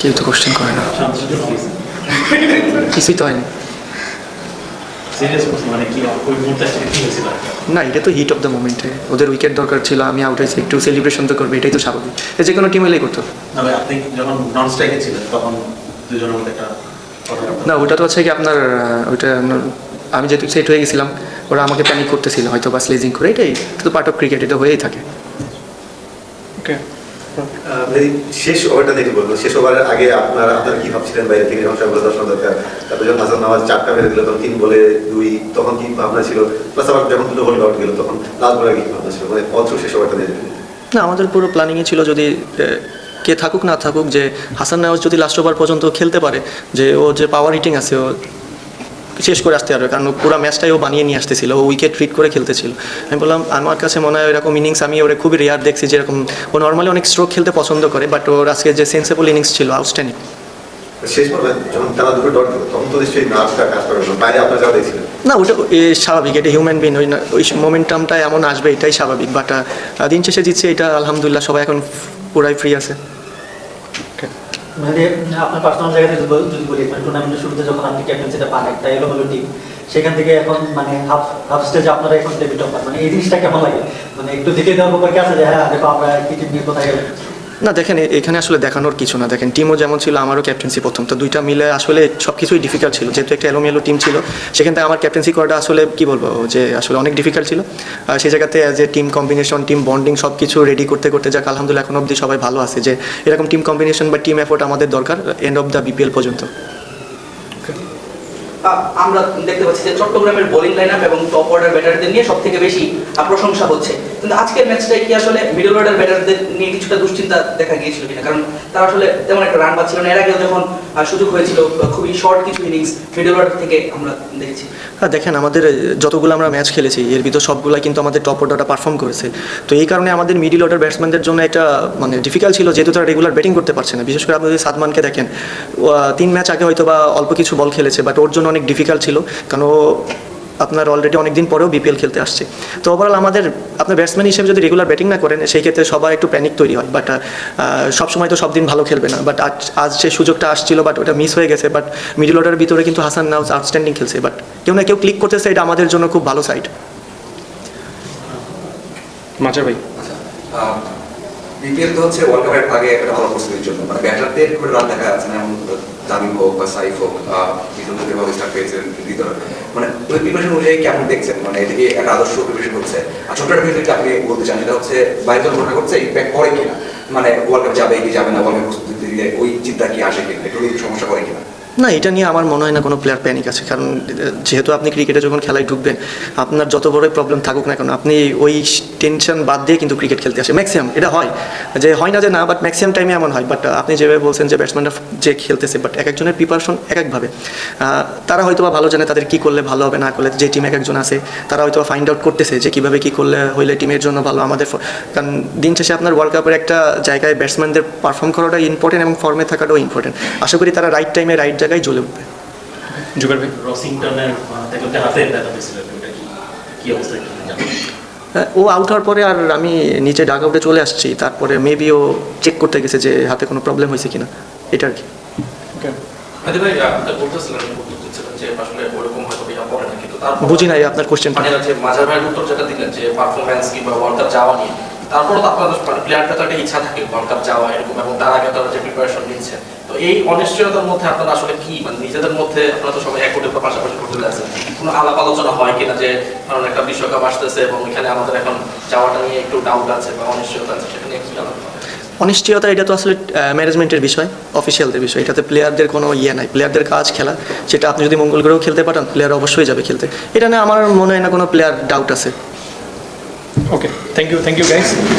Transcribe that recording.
কেউ তো কোশ্চেন করে না। কিছুই তো হয়নি। মানে না এটা তো হিট অফ দ্য মোমেন্টে ওদের উইকেট দরকার ছিল আমি আউট হয়েছি একটু সেলিব্রেশন তো করবে এটাই তো স্বাভাবিক। এ যে কোনো টিম এলেই করতো। না ভাই আপনি যখন নন স্ট্রাইকে ছিলেন তখন দুজনের মধ্যে একটা কথা না ওটা তো হচ্ছে কি আপনার ওইটা আমি যেহেতু সেট হয়ে গেছিলাম ওরা আমাকে প্যানিক করতেছিল হয়তো বা স্লেজিং করে এটাই এটা তো পার্ট অফ ক্রিকেট এটা হয়েই থাকে। ওকে শেষ ওভারটা দেখে বলব। শেষ ওভারের আগে আপনার আপনারা কি ভাবছিলেন বাইরে থেকে যখন সবগুলো দর্শন দরকার? তারপরে যখন হাসান নামাজ চারটা মেরে দিল তখন তিন বলে দুই তখন কি ভাবনা ছিল? প্লাস আবার যখন দুটো বলে আউট গেল তখন লাস্ট বলে কি ভাবনা ছিল? মানে অথচ শেষ ওভারটা দিলেন। না আমাদের পুরো প্ল্যানিংয়ে ছিল যদি কে থাকুক না থাকুক যে হাসান নাওয়াজ যদি লাস্ট ওভার পর্যন্ত খেলতে পারে যে ও যে পাওয়ার হিটিং আছে ও শেষ করে আসতে পারবে। কারণ পুরো ম্যাচটাই ও বানিয়ে নিয়ে আসতেছিল ও উইকেট ট্রিট করে খেলতেছিল। আমি বললাম আমার কাছে মনে হয় এরকম ইনিংস আমি ওরা খুবই রেয়ার দেখছি যেরকম ও নর্মালি অনেক স্ট্রোক খেলতে পছন্দ করে বাট ওর আজকে যে সেন্সেবল ইনিংস ছিল আউটস্ট্যান্ডিং না। ওটা স্বাভাবিক এটা হিউম্যান বিন ওই না ওই মোমেন্টামটা এমন আসবে এটাই স্বাভাবিক বাট দিন শেষে জিতছে এটা আলহামদুলিল্লাহ সবাই এখন পুরাই ফ্রি আছে। মানে আপনার পার্সোনাল জায়গা থেকে যদি বলি মানে টুর্নামেন্টের শুরুতে যখন আপনি ক্যাপ্টেন্সিটা পান, একটা এলো হলো টিম সেখান থেকে এখন মানে হাফ হাফ স্টেজ আপনারা এখন ডেবিট অফার মানে এই জিনিসটা কেমন লাগে? মানে একটু দেখে দেওয়ার ব্যাপার কি আছে যে হ্যাঁ দেখো আমরা কি টিম নিয়ে কোথায় না, দেখেন, এ- এখানে আসলে দেখানোর কিছু না। দেখেন টিমও যেমন ছিল, আমারও ক্যাপ্টেন্সি প্রথম। তো দুইটা মিলে আসলে সব কিছুই ডিফিকাল্ট ছিল। যেহেতু একটা এলোমেলো টিম ছিল, সেখান থেকে আমার ক্যাপ্টেন্সি করাটা আসলে, কি বলব, যে আসলে অনেক ডিফিকাল্ট ছিল। আর সেই জায়গাতে যে টিম কম্বিনেশন টিম বন্ডিং সব কিছু রেডি করতে করতে যাক, আলহামদুলিল্লাহ এখন অব্দি সবাই ভালো আছে যে এরকম টিম কম্বিনেশন বা টিম এফোর্ট আমাদের দরকার এন্ড অফ দ্য বিপিএল পর্যন্ত। আমরা দেখতে পাচ্ছি যে চট্টগ্রামের বোলিং লাইন আপ এবং টপ অর্ডার ব্যাটারদের নিয়ে সব থেকে বেশি প্রশংসা হচ্ছে। কিন্তু আজকের ম্যাচটাই কি আসলে মিডল অর্ডার ব্যাটারদের নিয়ে কিছুটা দুশ্চিন্তা দেখা গিয়েছিল কিনা? কারণ তারা আসলে তেমন একটা রান পাচ্ছিল না। এর আগেও যখন সুযোগ হয়েছিল, খুবই শর্ট কিছু ইনিংস মিডল অর্ডার থেকে আমরা দেখেছি। হ্যাঁ দেখেন, আমাদের যতগুলো আমরা ম্যাচ খেলেছি, এর ভিতর সবগুলো কিন্তু আমাদের টপ অর্ডারটা পারফর্ম করেছে। তো এই কারণে আমাদের মিডিল অর্ডার ব্যাটসম্যানদের জন্য এটা মানে ডিফিকাল্ট ছিল, যেহেতু তারা রেগুলার ব্যাটিং করতে পারছে না। বিশেষ করে আপনি যদি সাদমানকে দেখেন তিন ম্যাচ আগে হয়তো বা অল্প কিছু বল খেলেছে বাট ওর জন্য অনেক ডিফিকাল্ট ছিল কারণ আপনার অলরেডি অনেক দিন পরেও বিপিএল খেলতে আসছে। তো ওভারঅল আমাদের আপনার ব্যাটসম্যান হিসেবে যদি রেগুলার ব্যাটিং না করেন সেই ক্ষেত্রে সবার একটু প্যানিক তৈরি হয়। বাট সব সময় তো সব দিন ভালো খেলবে না। বাট আজ আজ সেই সুযোগটা আসছিল বাট ওটা মিস হয়ে গেছে। বাট মিডল অর্ডারের ভিতরে কিন্তু হাসান নাউজ আউটস্ট্যান্ডিং খেলছে। বাট কেউ না কেউ ক্লিক করতেছে এটা আমাদের জন্য খুব ভালো সাইড মাজার ভাই। বিপিএল তো হচ্ছে ওয়ার্ল্ড কাপের আগে একটা ভালো প্রস্তুতির জন্য। মানে ব্যাটারদের খুব রান দেখা যাচ্ছে না, এমন তামিম হোক বা সাইফ হোক যেভাবে স্টার্ট মানে ওই প্রিপারেশন অনুযায়ী কেমন দেখছেন? মানে এটা কি একটা আদর্শ প্রিপারেশন হচ্ছে? আর ছোট একটা আপনি বলতে চান, সেটা হচ্ছে বাইরে যখন ঘটনা করছে ইম্প্যাক্ট করে কিনা? মানে ওয়ার্ল্ড কাপ যাবে কি যাবে না ওয়ার্ল্ড কাপ প্রস্তুতি দিলে ওই চিন্তা কি আসে কিনা? একটু সমস্যা করে কিনা? না, এটা নিয়ে আমার মনে হয় না কোনো প্লেয়ার প্যানিক আছে। কারণ যেহেতু আপনি ক্রিকেটে যখন খেলায় ঢুকবেন, আপনার যত বড়ই প্রবলেম থাকুক না কেন, আপনি ওই টেনশন বাদ দিয়ে কিন্তু ক্রিকেট খেলতে আসে ম্যাক্সিমাম এটা হয়। যে, হয় না যে না বাট ম্যাক্সিমাম টাইমে এমন হয়। বাট আপনি যেভাবে বলছেন যে ব্যাটসম্যানরা যে খেলতেছে বাট এক একজনের প্রিপারেশন এক একভাবে তারা হয়তো বা ভালো জানে তাদের কী করলে ভালো হবে, না করলে যে টিম এক একজন আছে, তারা হয়তো ফাইন্ড আউট করতেছে যে কীভাবে কী করলে হইলে টিমের জন্য ভালো। আমাদের কারণ, দিন শেষে আপনার ওয়ার্ল্ড কাপের একটা জায়গায় ব্যাটসম্যানদের পারফর্ম করাটা ইম্পর্টেন্ট এবং ফর্মে থাকাটাও ইম্পর্টেন্ট আশা করি তারা রাইট টাইমে রাইট জায়গায় জ্বলে উঠবে। জুবের ভাই রসিংটনের হাতে কি হ্যাঁ, ও আউট হওয়ার পরে আর আমি নিচে ডাক আউটে চলে আসছি তারপরে মেবি ও চেক করতে গেছে যে হাতে কোনো প্রবলেম হয়েছে কিনা এটা আর কি। বুঝি নাই আপনার কোশ্চেনটা মানে মাঝার উত্তর যেটা দিলেন যে পারফরমেন্স কিংবা ওয়ার্ল্ড কাপ যাওয়া নিয়ে তারপরও তো আপনাদের মানে প্লেয়ারটা তো একটা ইচ্ছা থাকে ওয়ার্ল্ড কাপ যাওয়া এরকম এবং তার আগে তারা যে প্রিপারেশন নিচ্ছে। তো এই অনিশ্চয়তার মধ্যে আপনারা আসলে কি? মানে নিজেদের মধ্যে আপনারা তো সবাই এক কোটি পাশাপাশি করতে যাচ্ছেন। কোনো আলাপ আলোচনা হয় কিনা যে কারণ একটা বিশ্বকাপ আসতেছে এবং এখানে আমাদের এখন যাওয়াটা নিয়ে একটু ডাউট আছে বা অনিশ্চয়তা আছে সেটা নিয়ে কি আলাপ? অনিশ্চয়তা এটা তো আসলে ম্যানেজমেন্টের বিষয় অফিসিয়ালদের বিষয়। এটাতে প্লেয়ারদের কোনো ইয়ে নাই। প্লেয়ারদের কাজ খেলা সেটা আপনি যদি মঙ্গল গ্রহেও খেলতে পারেন প্লেয়ার অবশ্যই যাবে খেলতে। এটা নিয়ে আমার মনে হয় না কোনো প্লেয়ার ডাউট আছে। ওকে Thank you. Thank you, guys.